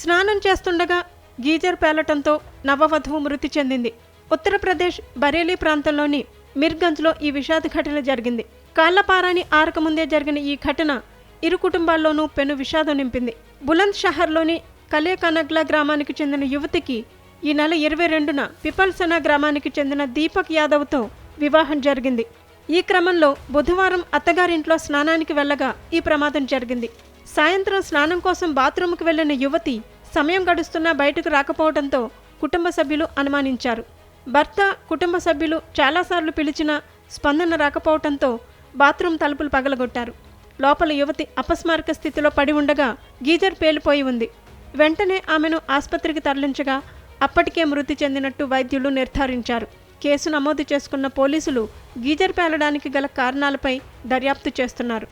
స్నానం చేస్తుండగా గీజర్ పేలటంతో నవవధువు మృతి చెందింది. ఉత్తరప్రదేశ్ బరేలీ ప్రాంతంలోని మిర్గంజ్లో ఈ విషాద ఘటన జరిగింది. కాళ్ళపారాని ఆరకముందే జరిగిన ఈ ఘటన ఇరు కుటుంబాల్లోనూ పెను విషాదం నింపింది. బులంద్ షహర్లోని కలేకనగ్లా గ్రామానికి చెందిన యువతికి ఈ నెల ఇరవై రెండున పిపల్సనా గ్రామానికి చెందిన దీపక్ యాదవ్తో వివాహం జరిగింది. ఈ క్రమంలో బుధవారం అత్తగారింట్లో స్నానానికి వెళ్ళగా ఈ ప్రమాదం జరిగింది. సాయంత్రం స్నానం కోసం బాత్రూంకు వెళ్ళిన యువతి సమయం గడుస్తున్నా బయటకు రాకపోవడంతో కుటుంబ సభ్యులు అనుమానించారు. భర్త కుటుంబ సభ్యులు చాలాసార్లు పిలిచినా స్పందన రాకపోవడంతో బాత్రూం తలుపులు పగలగొట్టారు. లోపల యువతి అపస్మారక స్థితిలో పడి ఉండగా గీజర్ పేలిపోయి ఉంది. వెంటనే ఆమెను ఆసుపత్రికి తరలించగా అప్పటికే మృతి చెందినట్టు వైద్యులు నిర్ధారించారు. కేసు నమోదు చేసుకున్న పోలీసులు గీజర్ పేలడానికి గల కారణాలపై దర్యాప్తు చేస్తున్నారు.